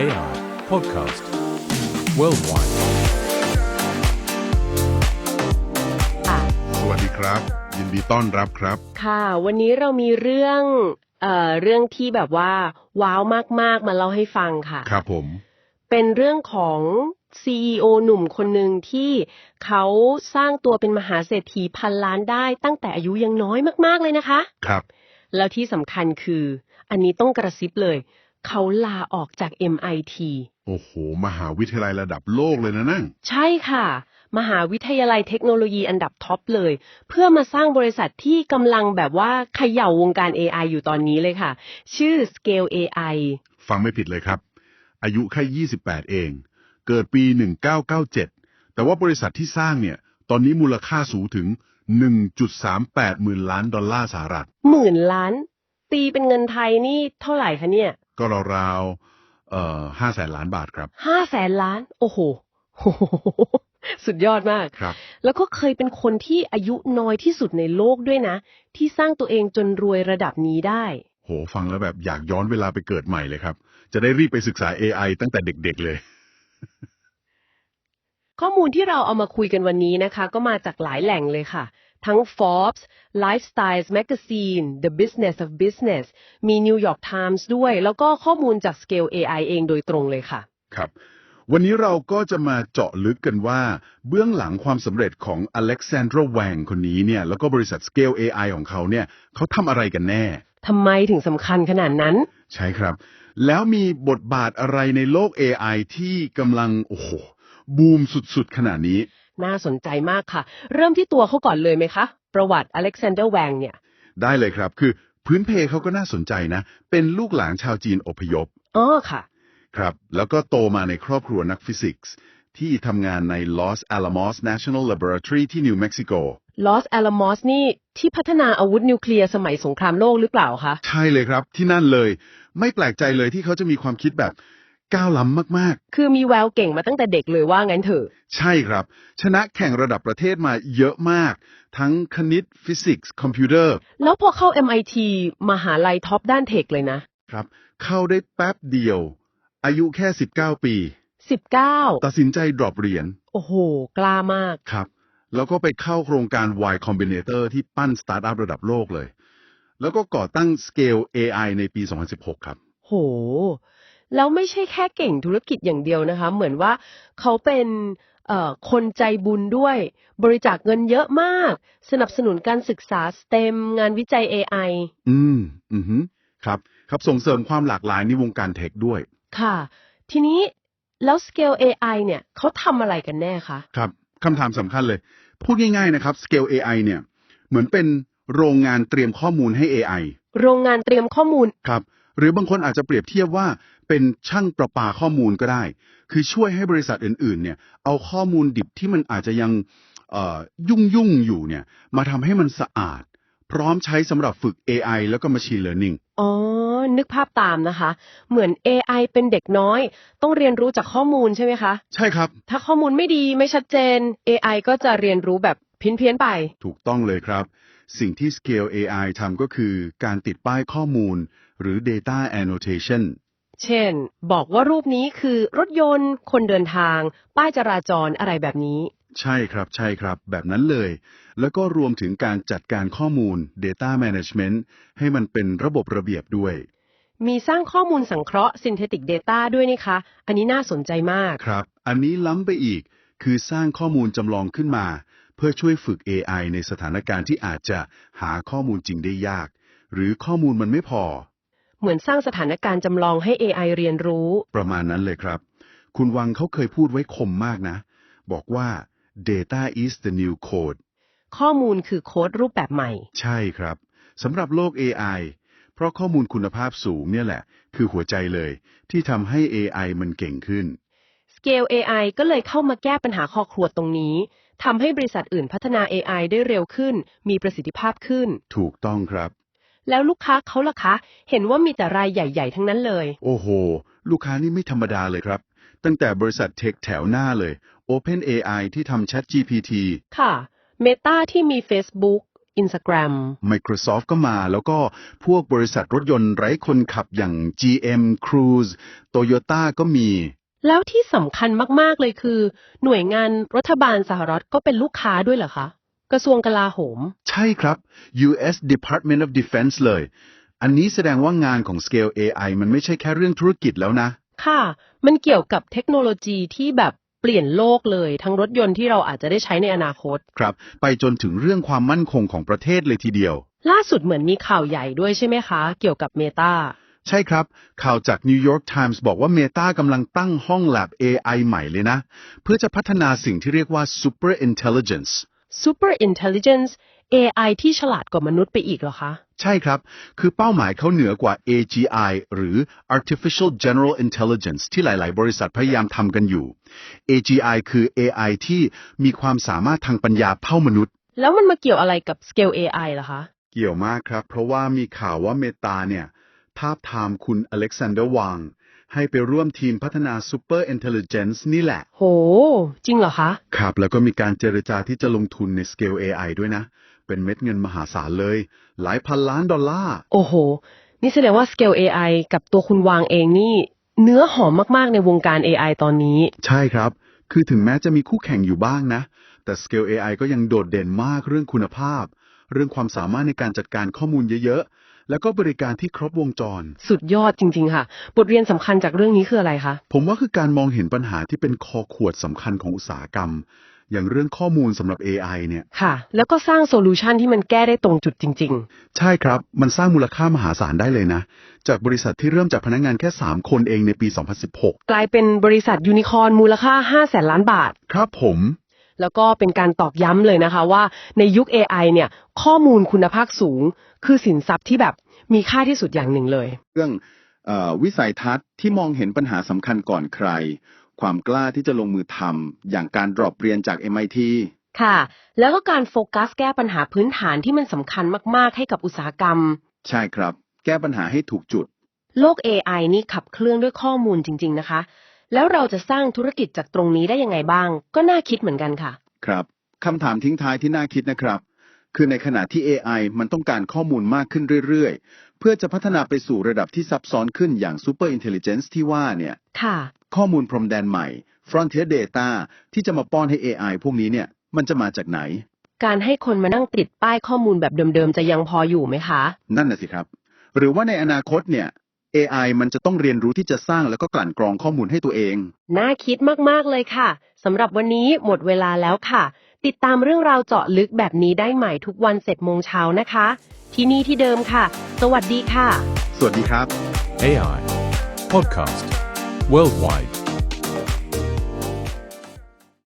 AI Podcast Worldwide. ค่ะ สวัสดีครับ ยินดีต้อนรับครับ ค่ะ วันนี้เรามีเรื่อง เอ่อ เรื่องที่แบบว่า ว้าวมาก ๆ มาเล่าให้ฟังค่ะ ครับผม เป็นเรื่องของ CEO หนุ่มคนหนึ่งที่เขาสร้างตัวเป็นมหาเศรษฐีพันล้านได้ตั้งแต่อายุยังน้อยมาก ๆ เลยนะคะ ครับ แล้วที่สำคัญคือ อันนี้ต้องกระซิบเลย เขาลาออกจาก MIT โอ้โห มหาวิทยาลัยระดับโลกเลยนะนั่งใช่ค่ะ มหาวิทยาลัยเทคโนโลยีอันดับท็อปเลย เพื่อมาสร้างบริษัทที่กำลังแบบว่าเขย่าวงการ AI อยู่ตอนนี้เลยค่ะ ชื่อ Scale AI ฟังไม่ผิดเลยครับ อายุแค่ 28 เอง เกิดปี 1997 แต่ว่าบริษัทที่สร้างเนี่ย ตอนนี้มูลค่าสูงถึง 1.38 หมื่นล้านดอลลาร์สหรัฐ หมื่นล้าน ตีเป็นเงินไทยนี่เท่าไหร่คะเนี่ย ก็ราวๆเอ่อ5แสนล้านบาทครับห้าแสนล้านโอ้โหโอ้โหสุดยอดมากครับ แล้วก็เคยเป็นคนที่อายุน้อยที่สุดในโลกด้วยนะ ที่สร้างตัวเองจนรวยระดับนี้ได้ โหฟังแล้วแบบอยากย้อนเวลาไปเกิดใหม่เลยครับ จะได้รีบไปศึกษา AI ตั้งแต่เด็กๆเลย ข้อมูลที่เราเอามาคุยกันวันนี้นะคะ ก็มาจากหลายแหล่งเลยค่ะ ทั้ง Forbes, Lifestyles Magazine, The Business of Business มี New York Times ด้วย แล้วก็ข้อมูลจาก Scale AI เองโดยตรงเลยค่ะ ครับ วันนี้เราก็จะมาเจาะลึกกันว่า เบื้องหลังความสำเร็จของอเล็กซานดราแวงคนนี้เนี่ย แล้วก็บริษัท Scale AI ของเขาเนี่ย เขาทำอะไรกันแน่ทำไมถึงสำคัญขนาดนั้น ใช่ครับ แล้วมีบทบาทอะไรในโลก AI ที่กำลัง โอ้โห บูมสุดๆ ขนาดนี้ น่าสนใจมากค่ะ เริ่มที่ตัวเขาก่อนเลยไหมคะ ประวัติอเล็กซานเดอร์แวงเนี่ย ได้เลยครับ คือพื้นเพเขาก็น่าสนใจนะ เป็นลูกหลานชาวจีนอพยพอ๋อค่ะ ครับ แล้วก็โตมาในครอบครัวนักฟิสิกส์ที่ทำงานใน Los Alamos National Laboratory ที่นิวเม็กซิโก Los Alamos นี่ที่พัฒนาอาวุธนิวเคลียร์สมัยสงครามโลกหรือเปล่าคะ ใช่เลยครับ ที่นั่นเลย ไม่แปลกใจเลยที่เขาจะมีความคิดแบบ ก้าวล้ำมากคือมีแววเก่งมาตั้งแต่เด็กเลยว่างั้นเถอะๆใช่ครับ ชนะแข่งระดับประเทศมาเยอะมาก ทั้งคณิตฟิสิกส์คอมพิวเตอร์ แล้วพอเข้า MIT มหาลัยท็อปด้านเทคเลยนะ ครับ เข้าได้แป๊บเดียว อายุแค่ 19 ปี 19 ตัดสินใจ drop เรียน โอ้โห กล้ามาก ครับ แล้วก็ไปเข้าโครงการ Y Combinator ที่ปั้นสตาร์ทอัพระดับโลกเลย แล้วก็ก่อตั้ง Scale AI ในปี 2016 ครับ โห แล้วไม่ใช่แค่เก่งธุรกิจอย่างเดียวนะคะ เหมือนว่าเขาเป็นเอ่อคนใจบุญด้วย บริจาคเงินเยอะมาก สนับสนุนการศึกษา STEM งานวิจัย AI อืม อือฮึครับ ครับส่งเสริมความหลากหลายในวงการเทคด้วย ค่ะ ทีนี้แล้ว Scale AI เนี่ยเขาทำอะไรกันแน่คะครับคำถามสำคัญเลย พูดง่ายๆนะครับ Scale AI เนี่ย เหมือนเป็นโรงงานเตรียมข้อมูลให้ AI โรงงานเตรียมข้อมูลครับ หรือบางคนอาจจะเปรียบเทียบว่าเป็นช่างประปาข้อมูลก็ได้ คือช่วยให้บริษัทอื่นๆเนี่ยเอาข้อมูลดิบที่มันอาจจะยังเอ่อยุ่งยุ่งๆอยู่เนี่ยมาทำให้มันสะอาด พร้อมใช้สำหรับฝึก AI แล้วก็ Machine Learning อ๋อ นึกภาพตามนะคะ เหมือน AI เป็นเด็กน้อย ต้องเรียนรู้จากข้อมูลใช่ไหมคะ ใช่ครับ ถ้าข้อมูลไม่ดีไม่ชัดเจน AI ก็จะเรียนรู้แบบเพี้ยนๆไป ถูกต้องเลยครับ สิ่งที่ Scale AI ทำก็คือการติดป้ายข้อมูล หรือ Data Annotation เช่น บอกว่ารูปนี้คือรถยนต์ คนเดินทาง ป้ายจราจรอะไรแบบนี้ ใช่ครับใช่ครับ แบบนั้นเลย แล้วก็รวมถึงการจัดการข้อมูล Data Management ให้มันเป็นระบบระเบียบด้วย มีสร้างข้อมูลสังเคราะห์ Synthetic Data ด้วยนี่คะ อันนี้น่าสนใจมาก ครับ อันนี้ล้ำไปอีก คือสร้างข้อมูลจำลองขึ้นมา เพื่อช่วยฝึก AI ในสถานการณ์ที่อาจจะหาข้อมูลจริงได้ยาก หรือข้อมูลมันไม่พอ เหมือนสร้างสถานการณ์จำลองให้ AI เรียนรู้ ประมาณนั้นเลยครับ คุณวังเขาเคยพูดไว้คมมากนะ บอกว่า data is the new code ข้อมูลคือโค้ดรูปแบบใหม่ ใช่ครับสำหรับโลก AI เพราะข้อมูลคุณภาพสูงเนี่ยแหละ คือหัวใจเลย ที่ทำให้ AI มันเก่งขึ้น Scale AI ก็เลยเข้ามาแก้ปัญหาคอครัวตรงนี้ทำให้บริษัทอื่นพัฒนา AI ได้เร็วขึ้น มีประสิทธิภาพขึ้น ถูกต้องครับ แล้วลูกค้าเขาล่ะคะ เห็นว่ามีแต่รายใหญ่ ๆ ทั้งนั้นเลย โอ้โห ลูกค้านี่ไม่ธรรมดาเลยครับ ตั้งแต่บริษัทเทคแถวหน้าเลย OpenAI ที่ทำ ChatGPT ค่ะ Meta ที่มี Facebook Instagram Microsoft ก็มาแล้วก็พวกบริษัทรถยนต์ไร้คนขับอย่าง GM Cruise Toyota ก็มี แล้วที่สำคัญมาก ๆ เลยคือ หน่วยงานรัฐบาลสหรัฐก็เป็นลูกค้าด้วยเหรอคะ กระทรวงกลาโหม ใช่ครับ US Department of Defense เลย อันนี้แสดงว่างานของ Scale AI มันไม่ใช่แค่เรื่องธุรกิจแล้วนะ ค่ะ มันเกี่ยวกับเทคโนโลยีที่แบบเปลี่ยนโลกเลย ทั้งรถยนต์ที่เราอาจจะได้ใช้ในอนาคต ครับ ไปจนถึงเรื่องความมั่นคงของประเทศเลยทีเดียว ล่าสุดเหมือนมีข่าวใหญ่ด้วยใช่ไหมคะ เกี่ยวกับ Meta ใช่ครับ ข่าวจาก New York Times บอกว่า Meta กำลังตั้งห้อง Lab AI ใหม่เลยนะ เพื่อจะพัฒนาสิ่งที่เรียกว่า Super Intelligence Super Intelligence AI ที่ฉลาดกว่ามนุษย์ไปอีกเหรอคะ ใช่ครับ คือเป้าหมายเขาเหนือกว่า AGI หรือ Artificial General Intelligence ที่หลาย ๆ บริษัทพยายามทำกันอยู่ AGI คือ AI ที่มีความสามารถทางปัญญาเท่ามนุษย์ แล้วมันมาเกี่ยวอะไรกับ Scale AI ล่ะคะ เกี่ยวมากครับ เพราะว่ามีข่าวว่าเมตาเนี่ย ทาบทามคุณอเล็กซานเดอร์วาง ให้ไปร่วมทีมพัฒนา Super Intelligence นี่แหละ โห จริงเหรอคะ ครับ แล้วก็มีการเจรจาที่จะลงทุนใน Scale AI ด้วยนะ เป็นเม็ดเงินมหาศาลเลย หลายพันล้านดอลลาร์ โอ้โห นี่แสดงว่า Scale AI กับตัวคุณวางเองนี่ เนื้อหอมมากๆในวงการ AI ตอนนี้ ใช่ครับ คือถึงแม้จะมีคู่แข่งอยู่บ้างนะ แต่ Scale AI ก็ยังโดดเด่นมากเรื่องคุณภาพ เรื่องความสามารถในการจัดการข้อมูลเยอะๆ แล้วก็บริการที่ครบวงจร สุดยอดจริง ๆ ค่ะ บทเรียนสำคัญจากเรื่องนี้คืออะไรคะ ผมว่าคือการมองเห็นปัญหาที่เป็นคอขวดสำคัญของอุตสาหกรรม อย่างเรื่องข้อมูลสำหรับ AI เนี่ย ค่ะ แล้วก็สร้างโซลูชันที่มันแก้ได้ตรงจุดจริง ใช่ครับ มันสร้างมูลค่ามหาศาลได้เลยนะ จากบริษัทที่เริ่มจากพนักงานแค่ 3 คนเองในปี 2016 ๆ กลายเป็นบริษัทยูนิคอร์นมูลค่า5แสนล้านบาท ครับผม แล้วก็เป็นการตอกย้ำเลยนะคะว่าในยุค AI เนี่ยข้อมูลคุณภาพสูง คือสินทรัพย์ที่แบบมีค่าที่สุดอย่างหนึ่งเลย เรื่องเออวิสัยทัศน์ที่มองเห็นปัญหาสำคัญก่อนใคร ความกล้าที่จะลงมือทำอย่างการดรอปเรียนจาก MIT ค่ะ แล้วก็การโฟกัสแก้ปัญหาพื้นฐานที่มันสำคัญมาก ๆ ให้กับอุตสาหกรรม ใช่ครับ แก้ปัญหาให้ถูกจุด โลก AI นี่ขับเคลื่อนด้วยข้อมูลจริง ๆ นะคะ แล้วเราจะสร้างธุรกิจจากตรงนี้ได้ยังไงบ้าง ก็น่าคิดเหมือนกันค่ะ ครับคำถามทิ้งท้ายที่น่าคิดนะครับ คือในขณะที่ AI มันต้องการข้อมูลมากขึ้นเรื่อยๆ เพื่อจะพัฒนาไปสู่ระดับที่ซับซ้อนขึ้นอย่าง Super Intelligence ที่ว่าเนี่ยค่ะ ข้อมูลพรมแดนใหม่ Frontier Data ที่จะมาป้อนให้ AI พวกนี้เนี่ยมันจะมาจากไหน การให้คนมานั่งติดป้ายข้อมูลแบบเดิมๆ จะยังพออยู่ไหมคะ นั่นน่ะสิครับ หรือว่าในอนาคตเนี่ย AI มันจะต้องเรียนรู้ที่จะสร้างแล้วก็กลั่นกรองข้อมูลให้ตัวเอง น่าคิดมาก ๆ เลยค่ะ สำหรับวันนี้หมดเวลาแล้วค่ะ ติดตามเรื่องราวเจาะลึกแบบนี้ได้ใหม่ทุกวันเจ็ดโมงเช้านะคะ ที่นี่ที่เดิมค่ะ สวัสดีค่ะ สวัสดีครับ AI Podcast Worldwide